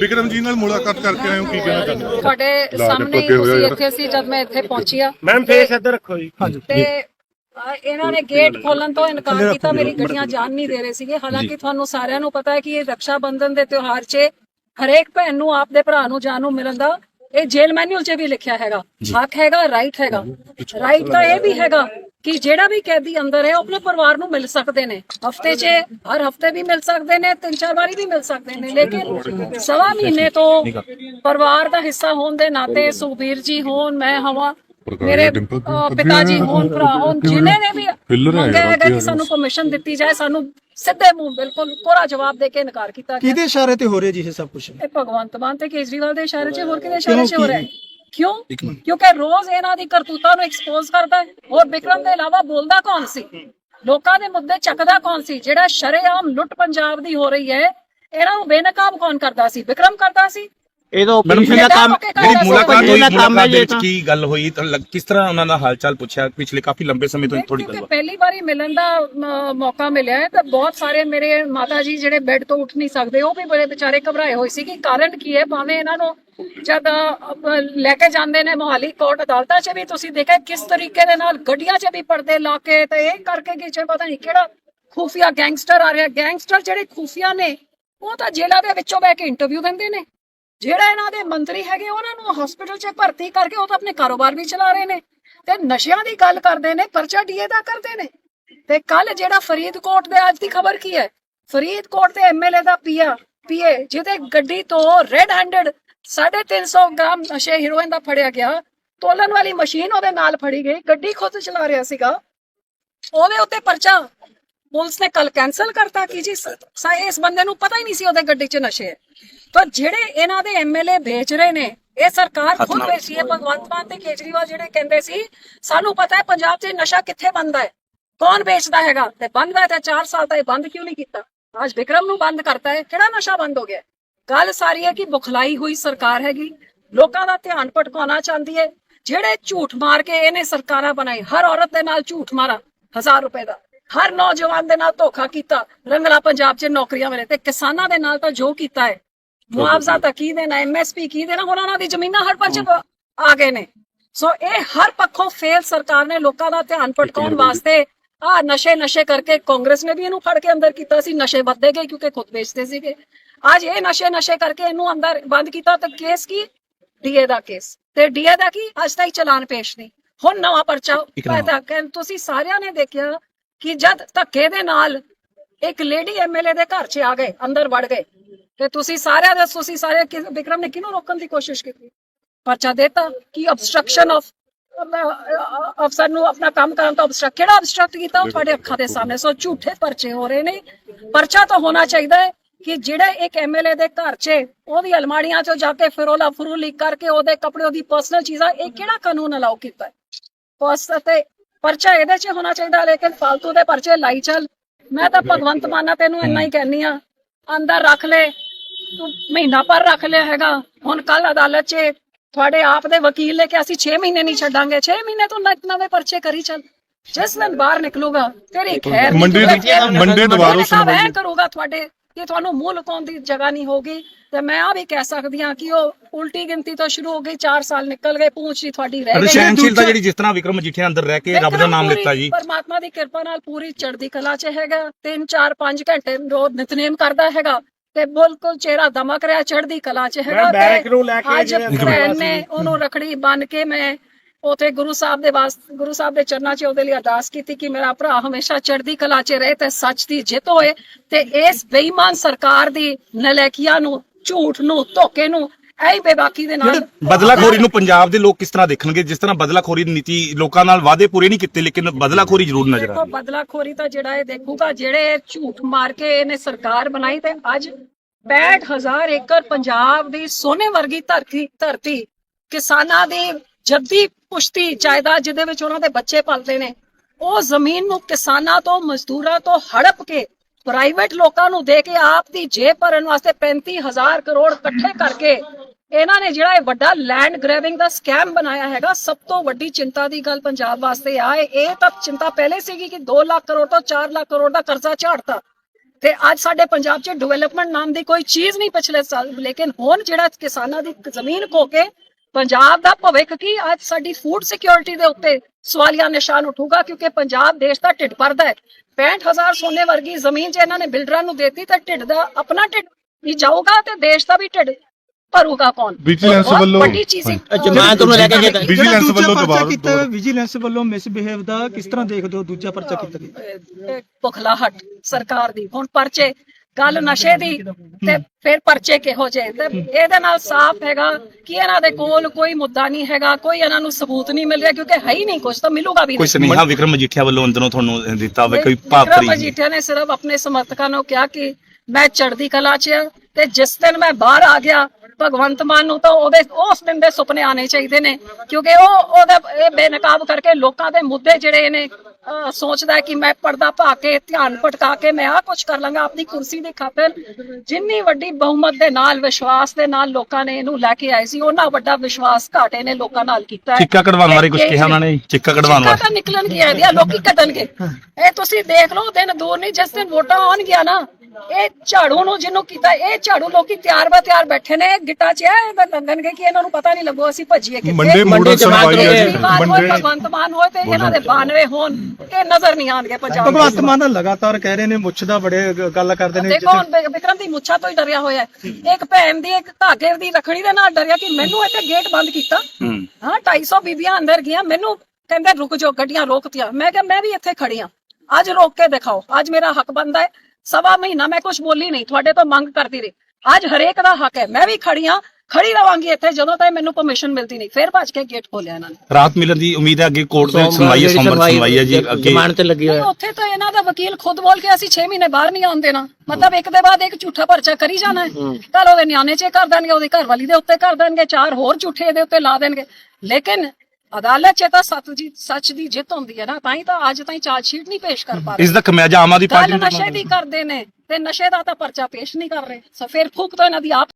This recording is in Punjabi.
ਵਿਕਰਮ ਜੀ ਨਾਲ ਮੁਲਾਕਾਤ ਕਰਕੇ ਆਏ ਹੋ ਕੀ ਕਹਿਣਾ ਚਾਹੁੰਦੇ ਤੁਹਾਡੇ ਸਾਹਮਣੇ ਹੀ ਤੁਸੀਂ ਇੱਥੇ ਸੀ ਜਦ ਮੈਂ ਇੱਥੇ ਪਹੁੰਚੀ ਆ। ਮੈਮ ਫੇਸ ਇੱਧਰ ਰੱਖੋ ਜੀ। ਤੇ ਇਹਨਾਂ ਨੇ ਗੇਟ ਖੋਲਣ ਤੋਂ ਇਨਕਾਰ ਕੀਤਾ ਮੇਰੀ ਗੱਡੀਆਂ ਜਾਣ ਨਹੀਂ ਦੇ ਰਹੇ ਸੀਗੇ। ਹਾਲਾਂਕਿ ਤੁਹਾਨੂੰ ਸਾਰਿਆਂ ਨੂੰ ਪਤਾ ਹੈ ਕਿ ਇਹ ਰੱਖਿਆ ਬੰਧਨ ਦੇ ਤਿਉਹਾਰ 'ਚ ਹਰੇਕ ਭੈਣ ਨੂੰ ਆਪਦੇ ਭਰਾ ਨੂੰ ਜਾਨ ਨੂੰ ਮਿਲਣ ਦਾ ਇਹ ਜੇਲ ਮੈਨੂਅਲ 'ਚ ਵੀ ਲਿਖਿਆ ਹੈਗਾ। ਹੱਕ ਹੈਗਾ ਰਾਈਟ ਹੈਗਾ। ਰਾਈਟ ਤਾਂ ਇਹ ਵੀ ਹੈਗਾ। ਕਿ ਜਿਹੜਾ ਵੀ ਕੈਦੀ ਅੰਦਰ ਹੈ ਉਹ ਆਪਣੇ ਪਰਿਵਾਰ ਨੂੰ ਮਿਲ ਸਕਦੇ ਨੇ। ਹਫ਼ਤੇ 'ਚ ਹਰ ਹਫ਼ਤੇ ਵੀ ਮਿਲ ਸਕਦੇ ਨੇ ਤਿੰਨ ਚਾਰ ਵਾਰੀ ਵੀ ਮਿਲ ਸਕਦੇ ਨੇ। ਲੇਕਿਨ ਸਵਾ ਮਹੀਨੇ ਤੋਂ ਪਰਿਵਾਰ ਦਾ ਹਿੱਸਾ ਹੋਣ ਦੇ ਨਾਤੇ ਸੁਖਬੀਰ ਜੀ ਹੋਣ ਮੈਂ ਹਵਾ ਮੇਰੇ ਪਿਤਾ ਜੀ ਹੋਣ ਭਰਾ ਹੋਣ ਜਿਨ੍ਹਾਂ ਨੇ ਵੀ ਮੰਗਿਆ ਹੈਗਾ ਕਿ ਸਾਨੂੰ ਪਰਮਿਸ਼ਨ ਦਿੱਤੀ ਜਾਏ ਸਾਨੂੰ ਸਿੱਧੇ ਮੂੰਹ ਬਿਲਕੁਲ ਕੋਰਾ ਜਵਾਬ ਦੇ ਕੇ ਇਨਕਾਰ ਕੀਤਾ ਗਿਆ। ਕਿਹਦੇ ਇਸ਼ਾਰੇ ਤੇ ਹੋ ਰਿਹਾ ਜੀ ਇਹ ਸਭ ਕੁਝ ਇਹ ਭਗਵੰਤ ਮਾਨ ਤੇ ਕੇਜਰੀਵਾਲ ਦੇ ਇਸ਼ਾਰੇ 'ਚ ਹੋਰ ਕਿਹਦੇ ਇਸ਼ਾਰੇ 'ਚ ਹੋ ਰਿਹਾ ਹੈ? ਕਿਉਂ? ਕਿਉਂਕਿ ਰੋਜ਼ ਇਹਨਾਂ ਦੀ ਕਰਤੂਤਾਂ ਨੂੰ ਐਕਸਪੋਜ਼ ਕਰਦਾ ਹੈ। ਹੋਰ ਵਿਕਰਮ ਦੇ ਇਲਾਵਾ ਬੋਲਦਾ ਕੌਣ ਸੀ? ਲੋਕਾਂ ਦੇ ਮੁੱਦੇ ਚੱਕਦਾ ਕੌਣ ਸੀ? ਜਿਹੜਾ ਸ਼ਰੇਆਮ ਲੁੱਟ ਪੰਜਾਬ ਦੀ ਹੋ ਰਹੀ ਹੈ ਇਹਨਾਂ ਨੂੰ ਬੇਨਕਾਬ ਕੌਣ ਕਰਦਾ ਸੀ? ਵਿਕਰਮ ਕਰਦਾ ਸੀ? ਇਹ ਤਾਂ ਆਪਰੇਸ਼ਨ ਦਾ ਕੰਮ ਜਿਹੜੀ ਜਿਹੜੀ ਮੁਲਾਕਾਤ ਹੋਈ, ਦਾ ਕੰਮ ਹੈ ਮੁਲਾਕਾਤ ਦੇ ਜੀ ਵਿੱਚ ਕੀ ਗੱਲ ਹੋਈ? ਕਿਸ ਤਰ੍ਹਾਂ ਉਹਨਾਂ ਦਾ ਹਾਲਚਾਲ ਪੁੱਛਿਆ? ਪਿਛਲੇ ਕਾਫੀ ਲੰਬੇ ਸਮੇਂ ਤੋਂ ਥੋੜੀ ਕਿਉਂਕਿ ਗੱਲ ਪਹਿਲੀ ਵਾਰੀ ਮਿਲਣ ਦਾ ਮੌਕਾ ਮਿਲਿਆ ਹੈ ਤਾਂ ਬਹੁਤ ਸਾਰੇ ਮੇਰੇ ਮਾਤਾ ਜੀ ਜਿਹੜੇ ਬੈੱਡ ਤੋਂ ਉੱਠ ਨਹੀਂ ਸਕਦੇ ਉਹ ਵੀ ਬੜੇ ਵਿਚਾਰੇ ਘਬਰਾਏ ਹੋਏ ਸੀ ਕਿ ਕਾਰਨ ਕੀ ਹੈ ਭਾਵੇਂ ਇਹਨਾਂ ਨੂੰ ਜਦ ਲੈ ਕੇ ਜਾਂਦੇ ਨੇ ਮੋਹਾਲੀ ਕੋਰਟ ਅਦਾਲਤਾਂ 'ਚ ਵੀ ਤੁਸੀਂ ਦੇਖਿਆ ਕਿਸ ਤਰੀਕੇ ਦੇ ਨਾਲ ਗੱਡੀਆਂ 'ਚ ਵੀ ਪਰਦੇ ਲਾ ਕੇ ਤੇ ਇਹ ਕਰਕੇ ਕਿ ਜੇ ਪਤਾ ਨਹੀਂ ਕਿਹੜਾ ਖੂਫੀਆ ਗੈਂਗਸਟਰ ਆ ਰਿਹਾ। ਗੈਂਗਸਟਰ ਜਿਹੜੇ ਖੂਫੀਆ ਨੇ ਉਹ ਤਾਂ ਜੇਲ੍ਹਾਂ ਦੇ ਵਿੱਚੋਂ ਬਹਿ ਕੇ ਇੰਟਰਵਿਊ ਦਿੰਦੇ ਨੇ। ਜਿਹੜਾ ਇਹਨਾਂ ਦੇ ਮੰਤਰੀ ਹੈਗੇ, ਉਹਨਾਂ ਨੂੰ ਹਸਪੀਟਲ 'ਚ ਭਰਤੀ ਕਰਕੇ ਉਹ ਤਾਂ ਆਪਣੇ ਕਾਰੋਬਾਰ ਵੀ ਚਲਾ ਰਹੇ ਨੇ ਤੇ ਨਸ਼ਿਆਂ ਦੀ ਗੱਲ ਕਰਦੇ ਨੇ, ਪਰਚਾ ਡੀਏ ਦਾ ਕਰਦੇ ਨੇ। ਤੇ ਕੱਲ ਜਿਹੜਾ ਫਰੀਦਕੋਟ ਦੇ, ਅੱਜ ਦੀ ਖਬਰ ਕੀ ਹੈ? ਫਰੀਦਕੋਟ ਦੇ ਐਮਐਲਏ ਦਾ ਪੀਆ, ਪੀਏ, ਜਿਹਦੇ ਗੱਡੀ ਤੋਂ ਰੈੱਡ ਹੈਂਡਡ 350 ਗ੍ਰਾਮ ਨਸ਼ੇ ਹੀਰੋਇਨ ਦਾ ਫੜਿਆ ਗਿਆ, ਤੋਲਣ ਵਾਲੀ ਮਸ਼ੀਨ ਉਹਦੇ ਨਾਲ ਫੜੀ ਗਈ, ਗੱਡੀ ਖੁਦ ਚਲਾ ਰਿਹਾ ਸੀਗਾ। ਉਹਦੇ ਉੱਤੇ ਪਰਚਾ ਪੁਲਿਸ ਨੇ ਕੱਲ ਕੈਨਸਲ ਕਰਤਾ ਕਿ ਜੀ ਸ- ਇਸ ਬੰਦੇ ਨੂੰ ਪਤਾ ਹੀ ਨਹੀਂ ਸੀ ਉਹਦੇ ਗੱਡੀ 'ਚ ਨਸ਼ੇ। ਹੈ ਤਾਂ ਜਿਹੜੇ ਇਹਨਾਂ ਦੇ ਐਮਐਲਏ ਵੇਚ ਰਹੇ ਨੇ ਇਹ ਸਰਕਾਰ ਖੁਦ ਵੇਚੀ ਹੈ। ਭਗਵੰਤ ਮਾਨ ਤੇ ਕੇਜਰੀਵਾਲ ਜਿਹੜੇ ਕਹਿੰਦੇ ਸੀ ਸਾਨੂੰ ਪਤਾ ਹੈ ਪੰਜਾਬ 'ਚ ਨਸ਼ਾ ਕਿੱਥੇ ਬੰਦਾ ਹੈ? ਕੌਣ ਵੇਚਦਾ ਹੈਗਾ? ਤੇ ਬੰਦ ਹੈ ਤੇ 4 ਸਾਲ ਤਾਂ ਇਹ ਬੰਦ ਕਿਉਂ ਨਹੀਂ ਕੀਤਾ? ਅੱਜ ਵਿਕਰਮ ਨੂੰ ਬੰਦ ਕਰਤਾ ਹੈ। ਕਿਹੜਾ ਨਸ਼ਾ ਬੰਦ ਹੋ ਗਿਆ? ਗੱਲ ਸਾਰੀ ਹੈ ਕਿ ਬੁਖਲਾਈ ਹੋਈ ਸਰਕਾਰ ਹੈਗੀ। ਲੋਕਾਂ ਦਾ ਧਿਆਨ ਭਟਕਾਉਣਾ ਚਾਹੁੰਦੀ ਹੈ। ਜਿਹੜੇ ਝੂਠ ਮਾਰ ਕੇ ਇਹਨੇ ਸਰਕਾਰਾਂ ਬਣਾਈ ਹਰ ਔਰਤ ਦੇ ਨਾਲ ਝੂਠ ਮਾਰਾ 1000 ਰੁਪਏ ਦਾ। ਹਰ ਨੌਜਵਾਨ ਦੇ ਨਾਲ ਧੋਖਾ ਕੀਤਾ ਰੰਗਲਾ ਪੰਜਾਬ 'ਚ ਨੌਕਰੀਆਂ ਮਿਲੇ ਤੇ ਕਿਸਾਨਾਂ ਦੇ ਨਾਲ ਤਾਂ ਜੋ ਕੀਤਾ ਹੈ। ਮੁਆਵਜ਼ਾ ਤਾਂ ਕੀ ਦੇਣਾ ਐਮਐਸਪੀ ਕੀ ਦੇਣਾ ਹੁਣ ਉਹਨਾਂ ਦੀ ਜ਼ਮੀਨਾਂ ਹੜ ਪਰਚ ਆ ਗਏ ਨੇ। ਸੋ ਇਹ ਹਰ ਪੱਖੋਂ ਫੇਲ ਸਰਕਾਰ ਨੇ ਲੋਕਾਂ ਦਾ ਧਿਆਨ ਭਟਕਾਉਣ ਵਾਸਤੇ ਆ ਨਸ਼ੇ ਨਸ਼ੇ ਕਰਕੇ ਕਾਂਗਰਸ ਨੇ ਵੀ ਇਹਨੂੰ ਫੜ ਕੇ ਅੰਦਰ ਕੀਤਾ ਸੀ ਨਸ਼ੇ ਵੱਧਦੇ ਗਏ ਕਿਉਂਕਿ ਖੁਦ ਵੇਚਦੇ ਸੀਗੇ। ਅੱਜ ਇਹ ਨਸ਼ੇ ਨਸ਼ੇ ਕਰਕੇ ਇਹਨੂੰ ਅੰਦਰ ਬੰਦ ਕੀਤਾ ਤਾਂ ਕੇਸ ਕੀ? ਡੀਏ ਦਾ ਕੇਸ ਤੇ ਡੀਏ ਦਾ ਕੀ? ਅੱਜ ਤਾਈਂ ਚਲਾਨ ਪੇਸ਼ ਨਹੀਂ। ਹੁਣ ਨਵਾਂ ਪਰਚਾ ਪੈਦਾ ਕਰ ਤੁਸੀਂ ਸਾਰਿਆਂ ਨੇ ਦੇਖਿਆ ਕਿ ਜਦ ਧੱਕੇ ਦੇ ਨਾਲ ਇੱਕ ਲੇਡੀ ਐਮਐਲਏ ਦੇ ਘਰ 'ਚ ਆ ਗਏ ਅੰਦਰ ਵੜ ਗਏ ਤੇ ਤੁਸੀਂ ਸਾਰਿਆਂ ਦੇ ਤੁਸੀਂ ਸਾਰੇ ਕਿ- ਵਿਕਰਮ ਨੇ ਕਿਹਨੂੰ ਰੋਕਣ ਦੀ ਕੋਸ਼ਿਸ਼ ਕੀਤੀ? ਪਰਚਾ ਦੇਤਾ ਕਿ obstruction of ਅਫਸਰ ਨੂੰ ਆਪਣਾ ਕੰਮ ਕਰਨ ਤੋਂ obstruct ਕਿਹੜਾ obstruct ਕੀਤਾ? ਉਹ ਤੁਹਾਡੇ ਅੱਖਾਂ ਦੇ ਸਾਹਮਣੇ। ਸੋ ਝੂਠੇ ਪਰਚੇ ਹੋ ਰਹੇ ਨੇ। ਪਰਚਾ ਤਾਂ ਹੋਣਾ ਚਾਹੀਦਾ ਹੈ ਕਿ ਜਿਹੜੇ ਇੱਕ ਐਮਐਲਏ ਦੇ ਘਰ 'ਚ ਉਹਦੀ ਅਲਮਾਰੀਆਂ 'ਚੋਂ ਜਾ ਕੇ ਫਿਰੋਲਾ ਫਰੂਲੀ ਕਰਕੇ ਉਹਦੇ ਕੱਪੜੇ ਉਹਦੀ ਪਰਸਨਲ ਚੀਜ਼ਾਂ ਇਹ ਕਿਹੜਾ ਕਾਨੂੰਨ ਅਲਾਉ ਕੀਤਾ ਹੈ? ਪਰਸ ਤੇ ਪਰਚਾ ਇਹਦੇ 'ਚ ਹੋਣਾ ਚਾਹੀਦਾ ਲੇਕਿਨ ਫालतू ਦੇ ਪਰਚੇ ਲਾਈ ਚੱਲ। ਮੈਂ ਤਾਂ ਭਗਵੰਤ ਮਾਨਾ ਤੈਨੂੰ ਇੰਨਾ ਹੀ ਕਹਿਨੀ ਆ ਅੰਦਰ ਰੱਖ ਲੈ। ਤੂੰ ਮਹੀਨਾ ਪਰ ਰੱਖ ਲਿਆ ਹੈਗਾ। ਹੁਣ ਕੱਲ ਅਦਾਲਤ 'ਚ ਤੁਹਾਡੇ ਆਪ ਦੇ ਵਕੀਲ ਨੇ ਕਿ ਅਸੀਂ 6 ਮਹੀਨੇ ਨਹੀਂ ਛੱਡਾਂਗੇ। 6 ਮਹੀਨੇ ਤੋਂ ਨਵੇਂ ਨਵੇਂ ਪਰਚੇ ਕਰੀ ਚੱਲ। ਜਿਸ ਦਿਨ ਬਾਹਰ ਨਿਕਲੂਗਾ ਤੇਰੀ ਖੈਰ ਮੰਡੇ ਦੀ- ਮੰਡੇ ਦੁਬਾਰਾ ਸੁਣਵਾਈ ਕਰੂਗਾ ਤੁਹਾਡੇ ਕਿ ਤੁਹਾਨੂੰ ਮੂੰਹ ਲੁਕਾਉਣ ਦੀ ਜਗ੍ਹਾ ਨਹੀਂ ਹੋਗੀ ਤੇ ਮੈਂ ਆ ਵੀ ਕਹਿ ਸਕਦੀ ਹਾਂ ਕਿ ਉਹ ਉਲਟੀ ਗਿਣਤੀ ਤੋਂ ਸ਼ੁਰੂ ਹੋ ਗਈ 4 ਸਾਲ ਨਿਕਲ ਗਏ ਪੂੰਛ ਹੀ ਤੁਹਾਡੀ ਰਹਿ ਗਈ। ਸਹਿਣਸ਼ੀਲਤਾ ਜਿਹੜੀ ਜਿਸ ਤਰ੍ਹਾਂ ਵਿਕਰਮ ਮਜੀਠੀਆ ਅੰਦਰ ਰਹਿ ਕੇ ਰੱਬ ਦਾ ਨਾਮ ਲਿੱਤਾ ਜੀ। ਪਰਮਾਤਮਾ ਦੀ ਕਿਰਪਾ ਨਾਲ ਪੂਰੀ ਚੜ੍ਹਦੀ ਕਲਾ 'ਚ ਹੈਗਾ 3 4 5 ਘੰਟੇ ਰੋਜ਼ ਨਿਤਨੇਮ ਕਰਦਾ ਹੈਗਾ ਤੇ ਬਿਲਕੁਲ ਚਿਹਰਾ ਦਮਕ ਰਿਹਾ ਚੜ੍ਹਦੀ ਕਲਾ 'ਚ ਹੈਗਾ ਮੈਂ ਬੈਰਕ ਨੂੰ ਲੈ ਕੇ ਅੱਜ ਭੈਣ ਨੇ ਉਹਨੂੰ ਰਖੜੀ ਬੰਨ ਕੇ ਮੈਂ ਉਥੇ ਗੁਰੂ ਸਾਹਿਬ ਦੇ ਵਾਸ ਗੁਰੂ ਸਾਹਿਬ ਦੇ ਚਰਨਾਂ 'ਚ ਉਹਦੇ ਲਈ ਅਰਦਾਸ ਕੀਤੀ ਕਿ ਮੇਰਾ ਭਰਾ ਹਮੇਸ਼ਾ ਚੜ੍ਹਦੀ ਕਲਾ 'ਚ ਰਹੇ ਤੇ ਸੱਚ ਦੀ ਜਿੱਤ ਹੋਏ ਤੇ ਇਸ ਬੇਈਮਾਨ ਸਰਕਾਰ ਦੀ ਨਲੇਕੀਆਂ ਨੂੰ ਝੂਠ ਨੂੰ ਧੋਖੇ ਨੂੰ ਐਈ ਬੇਬਾਕੀ ਦੇ ਨਾਲ ਬਦਲਾਖੋਰੀ ਨੂੰ ਪੰਜਾਬ ਦੇ ਲੋਕ ਕਿਸ ਤਰ੍ਹਾਂ ਦੇਖਣਗੇ? ਜਿਸ ਤਰ੍ਹਾਂ ਬਦਲਾਖੋਰੀ ਦੀ ਨੀਤੀ ਲੋਕਾਂ ਨਾਲ ਵਾਅਦੇ ਪੂਰੇ ਨਹੀਂ ਕੀਤੇ ਲੇਕਿਨ ਬਦਲਾਖੋਰੀ ਜ਼ਰੂਰ ਨਜ਼ਰ ਆ ਦੇਖੋ ਬਦਲਾਖੋਰੀ ਤਾਂ ਜਿਹੜਾ ਇਹ ਦੇਖੂਗਾ ਜਿਹੜੇ ਝੂਠ ਮਾਰ ਕੇ ਇਹਨੇ ਸਰਕਾਰ ਬਣਾਈ ਤੇ ਅੱਜ 65000 ਏਕੜ ਪੰਜਾਬ ਦੀ ਸੋਨੇ ਵਰਗੀ ਧਰਤੀ ਧਰਤੀ ਕਿਸਾਨਾਂ ਦੀ ਜੱਦੀ ਪੁਸ਼ਤੀ ਜਾਇਦਾਦ ਜਿਹਦੇ ਵਿੱਚ ਉਹਨਾਂ ਦੇ ਬੱਚੇ ਪਲਦੇ ਨੇ, ਉਹ ਜ਼ਮੀਨ ਨੂੰ ਕਿਸਾਨਾਂ ਤੋਂ, ਮਜ਼ਦੂਰਾਂ ਤੋਂ ਹੜਪ ਕੇ ਪ੍ਰਾਈਵੇਟ ਲੋਕਾਂ ਨੂੰ ਦੇ ਕੇ ਆਪ ਦੀ ਜੇਬ ਭਰਨ ਵਾਸਤੇ 35000 ਕਰੋੜ ਇਕੱਠੇ ਕਰਕੇ ਇਹਨਾਂ ਨੇ ਜਿਹੜਾ ਇਹ ਵੱਡਾ ਲੈਂਡ ਗ੍ਰੈਬਿੰਗ ਦਾ ਸਕੈਮ ਬਣਾਇਆ ਹੈਗਾ, ਸਭ ਤੋਂ ਵੱਡੀ ਚਿੰਤਾ ਦੀ ਗੱਲ ਪੰਜਾਬ ਵਾਸਤੇ ਆ, ਇਹ ਤਾਂ ਚਿੰਤਾ ਪਹਿਲੇ ਸੀਗੀ ਕਿ 2 ਲੱਖ ਕਰੋੜ ਤੋਂ 4 ਲੱਖ ਕਰੋੜ ਦਾ ਕਰਜ਼ਾ ਝਾੜਤਾ। ਤੇ ਅੱਜ ਸਾਡੇ ਪੰਜਾਬ 'ਚ ਡਿਵੈਲਪਮੈਂਟ ਨਾਮ ਦੀ ਕੋਈ ਚੀਜ਼ ਨਹੀਂ ਪਿਛਲੇ ਸਾਲ, ਲੇਕਿਨ ਹੁਣ ਜਿਹੜਾ ਕਿਸਾਨਾਂ ਦੀ ਜ਼ਮੀਨ ਖੋ ਕੇ ਪੰਜਾਬ ਦਾ ਭਵਿੱਖ ਕੀ? ਅੱਜ ਸਾਡੀ ਫੂਡ ਸਿਕਿਉਰਿਟੀ ਦੇ ਉੱਤੇ ਸਵਾਲੀਆ ਨਿਸ਼ਾਨ ਉਠੂਗਾ ਕਿਉਂਕਿ ਪੰਜਾਬ ਦੇਸ਼ ਦਾ ਢਿੱਡ ਭਰਦਾ ਹੈ। 65000 ਸੋਨੇ ਵਰਗੀ ਜ਼ਮੀਨ ਜੇ ਇਹਨਾਂ ਨੇ ਬਿਲਡਰਾਂ ਨੂੰ ਦੇਤੀ ਤਾਂ ਢਿੱਡ ਦਾ ਆਪਣਾ ਢਿੱਡ ਹੀ ਜਾਊਗਾ ਤੇ ਦੇਸ਼ ਦਾ ਵੀ ਢਿੱਡ ਭਰੂਗਾ ਕੌਣ? ਬਹੁਤ ਵੱਲੋਂ- ਵੱਡੀ ਚੀਜ਼ ਸੀ ਜਮਾਤ ਨੂੰ ਲੈ ਕੇ ਵਿਜੀਲੈਂਸ ਵੱਲੋਂ ਦਬਾਅ ਕੀਤਾ ਵਿਜੀਲੈਂਸ ਵੱਲੋਂ ਮਿਸਬਿਹੇਵ ਦਾ ਕਿਸ ਤਰ੍ਹਾਂ ਦੇਖਦੇ ਹੋ ਦੂਜਾ ਪਰਚਾ ਕੀਤਾ ਗਿਆ? ਇਹ ਪੁਖਲਾਹਟ ਸਰਕਾਰ ਦੀ। ਹੁਣ ਪਰਚੇ ਗੱਲ ਨਸ਼ੇ ਦੀ ਤੇ ਫਿਰ ਪਰਚੇ ਕਿਹੋ ਜਿਹੇ? ਤੇ ਇਹਦੇ ਨਾਲ ਸਾਫ਼ ਹੈਗਾ ਕਿ ਇਹਨਾਂ ਦੇ ਕੋਲ ਕੋਈ ਮੁੱਦਾ ਨਹੀਂ ਹੈਗਾ ਕੋਈ ਇਹਨਾਂ ਨੂੰ ਸਬੂਤ ਨਹੀਂ ਮਿਲ ਰਿਹਾ ਕਿਉਂਕਿ ਹੈ ਹੀ ਨਹੀਂ ਕੁਝ ਤਾਂ ਮਿਲੂਗਾ ਵੀ ਕੋਈ ਨਹੀਂ। ਸੁਨੇਹਾ ਵਿਕਰਮ ਮਜੀਠੀਆ ਵੱਲੋਂ ਅੰਦਰੋਂ ਤੁਹਾਨੂੰ ਦਿੱਤਾ ਹੋਵੇ ਕੋਈ ਵਿਕਰਮ ਭਰੀ ਮਜੀਠੀਆ ਨੇ ਸਿਰਫ ਆਪਣੇ ਸਮਰਥਕਾਂ ਨੂੰ ਕਿਹਾ ਕਿ ਮੈਂ ਚੜ੍ਹਦੀ ਕਲਾ 'ਚ ਹਾਂ ਤੇ ਜਿਸ ਦਿਨ ਮੈਂ ਬਾਹਰ ਆ ਗਿਆ ਭਗਵੰਤ ਮਾਨ ਨੂੰ ਤਾਂ ਉਹਦੇ ਉਸ ਦਿਨ ਦੇ ਸੁਪਨੇ ਆਣੇ ਚਾਹੀਦੇ ਨੇ। ਕਿਉਂਕਿ ਉਹ ਉਹਦਾ ਇਹ ਬੇਨਕਾਬ ਕਰਕੇ ਲੋਕਾਂ ਦੇ ਮੁੱਦੇ ਜਿਹੜੇ ਨੇ ਸੋਚਦਾ ਕਿ ਮੈਂ ਪਰਦਾ ਪਾ ਕੇ ਧਿਆਨ ਭਟਕਾ ਕੇ ਮੈਂ ਆਹ ਕੁਝ ਕਰ ਲਾਂਗਾ ਆਪਣੀ ਕੁਰਸੀ ਦੀ ਖਾਤਰ ਜਿੰਨੀ ਵੱਡੀ ਬਹੁਮਤ ਦੇ ਨਾਲ ਵਿਸ਼ਵਾਸ ਦੇ ਨਾਲ ਲੋਕਾਂ ਨੇ ਇਹਨੂੰ ਲੈ ਕੇ ਆਏ ਸੀ ਉਹਨਾਂ ਵੱਡਾ ਵਿਸ਼ਵਾਸ ਘਾਟੇ ਨੇ ਲੋਕਾਂ ਨਾਲ ਕੀਤਾ ਹੈ। ਚਿੱਕਾ ਕਢਵਾਉਣ ਬਾਰੇ ਕੁਝ ਕਿਹਾ ਉਹਨਾਂ ਨੇ? ਚਿੱਕਾ ਕਢਵਾਉਣ ਚਿੱਕਾ ਬਾਰੇ? ਤਾਂ ਨਿਕਲਣਗੇ ਇਹਦੀਆਂ ਲੋਕੀ ਕੱਢਣਗੇ। ਇਹ ਤੁਸੀਂ ਦੇਖ ਲਓ ਦਿਨ ਦੂਰ ਨਹੀਂ ਜਿਸ ਦਿਨ ਵੋਟਾਂ ਆਉਣਗੀਆਂ ਨਾ ਇਹ ਝਾੜੂ ਨੂੰ ਜਿਹਨੂੰ ਕੀਤਾ ਇਹ ਝਾੜੂ ਲੋਕੀ ਤਿਆਰ ਬਾ ਤਿਆਰ ਬੈਠੇ ਨੇ ਗਿੱਟਾ 'ਚ ਇਹ ਤਾਂ ਲੰਗਣਗੇ ਕਿ ਇਹਨਾਂ ਨੂੰ ਪਤਾ ਨਹੀਂ ਲੱਗੋ ਅਸੀਂ ਭੱਜੀਏ ਕਿੱਥੇ। ਮੰਡੇ ਮੋਡਲ ਸੁਣਵਾਈ ਹੈ ਮੰਡੇ ਭਗਵੰਤ ਮਾਨ ਹੋਏ ਤੇ ਇਹਨਾਂ ਦੇ 92 ਹੋਣ ਇਹ ਨਜ਼ਰ ਨਹੀਂ ਆਣਗੇ ਪੰਜਾਬ ਭਗਵੰਤ ਮਾਨ ਲਗਾਤਾਰ ਕਹਿ ਰਹੇ ਨੇ ਮੁੱਛ ਦਾ ਬੜੇ ਗੱਲ ਕਰਦੇ ਨੇ ਦੇਖੋ ਵਿਕਰਮ ਦੀ ਮੁੱਛਾਂ ਤੋਂ ਹੀ ਡਰਿਆ ਹੋਇਆ ਹੈ। ਇੱਕ ਭੈਣ ਦੀ ਇੱਕ ਧਾਗੇ ਦੀ ਰੱਖੜੀ ਦੇ ਨਾਲ ਡਰਿਆ ਕਿ ਮੈਨੂੰ ਇੱਥੇ ਗੇਟ ਬੰਦ ਕੀਤਾ। ਹਾਂ। 250 ਬੀਬੀਆਂ ਅੰਦਰ ਗਈਆਂ ਮੈਨੂੰ ਕਹਿੰਦੇ ਰੁਕ ਜਾਓ ਗੱਡੀਆਂ ਰੋਕਤੀਆਂ। ਮੈਂ ਕਿਹਾ ਮੈਂ ਵੀ ਇੱਥੇ ਖੜੀ ਹਾਂ। ਅੱਜ ਰੋਕ ਕੇ ਦਿਖਾਓ। ਅੱਜ ਮੇਰਾ ਹੱਕ ਬਣਦਾ ਹੈ। ਸਵਾ ਮਹੀਨਾ ਮੈਂ ਕੁਝ ਬੋਲੀ ਨਹੀਂ ਤੁਹਾਡੇ ਤੋਂ ਮੰਗ ਕਰਦੀ ਰਹੀ। ਅੱਜ ਹਰੇਕ ਦਾ ਹੱਕ ਹੈ ਮੈਂ ਵੀ ਖੜੀ ਹਾਂ ਖੜੀ ਰਵਾਂਗੀ ਇੱਥੇ ਜਦੋਂ ਤੱਕ ਮੈਨੂੰ ਪਰਮਿਸ਼ਨ ਮਿਲਦੀ ਨਹੀਂ। ਫਿਰ ਭੱਜ ਕੇ ਗੇਟ ਖੋਲਿਆ ਇਹਨਾਂ ਨੇ। ਰਾਤ ਮਿਲਣ ਦੀ ਉਮੀਦ ਹੈ ਅੱਗੇ ਕੋਰਟ ਦੇ ਸੁਣਵਾਈ ਹੈ ਸੋਮਵਾਰ ਸੁਣਵਾਈ ਹੈ ਜੀ ਅੱਗੇ ਜ਼ਮਾਨਤ ਲੱਗੀ ਹੋਈ ਹੈ। ਉੱਥੇ ਤਾਂ ਇਹਨਾਂ ਦਾ ਵਕੀਲ ਖੁਦ ਬੋਲ ਕੇ ਅਸੀਂ 6 ਮਹੀਨੇ ਬਾਹਰ ਨਹੀਂ ਆਉਣ ਦੇਣਾ। ਮਤਲਬ ਇੱਕ ਦੇ ਬਾਅਦ ਇੱਕ ਝੂਠਾ ਪਰਚਾ ਕਰੀ ਜਾਣਾ ਹੈ। ਕੱਲ ਉਹਦੇ ਨਿਆਣੇ 'ਚ ਕਰ ਦੇਣਗੇ ਉਹਦੀ ਘਰਵਾਲੀ ਦੇ ਉੱਤੇ ਕਰ ਦੇਣਗੇ ਚਾਰ ਹੋਰ ਝੂਠੇ ਇਹਦੇ ਉੱਤੇ ਲਾ ਦੇਣਗੇ। ਲੇਕਿਨ ਅਦਾਲਤ 'ਚ ਤਾਂ ਸੱਚ ਦੀ ਸੱਚ ਦੀ ਜਿੱਤ ਹੁੰਦੀ ਹੈ ਨਾ ਤਾਂ ਹੀ ਤਾਂ ਅੱਜ ਤਾਈਂ ਚਾਰਜ ਸ਼ੀਟ ਨਹੀਂ ਪੇਸ਼ ਕਰ ਪਾ ਰਹੇ। ਇਸ ਦਾ ਖਮਿਆਜਾ ਆਮ ਆਦਮੀ ਪਾਰਟੀ ਗੱਲ ਨੂੰ ਨਸ਼ੇ ਦੀ ਕਰਦੇ ਨੇ ਤੇ ਨਸ਼ੇ ਦਾ ਤਾਂ ਪਰਚਾ ਪੇਸ਼ ਨਹੀਂ ਕਰ ਰਹੇ। ਸੋ ਫਿਰ ਫੂਕ ਤਾਂ ਇਹਨਾਂ ਦੀ ਆਪ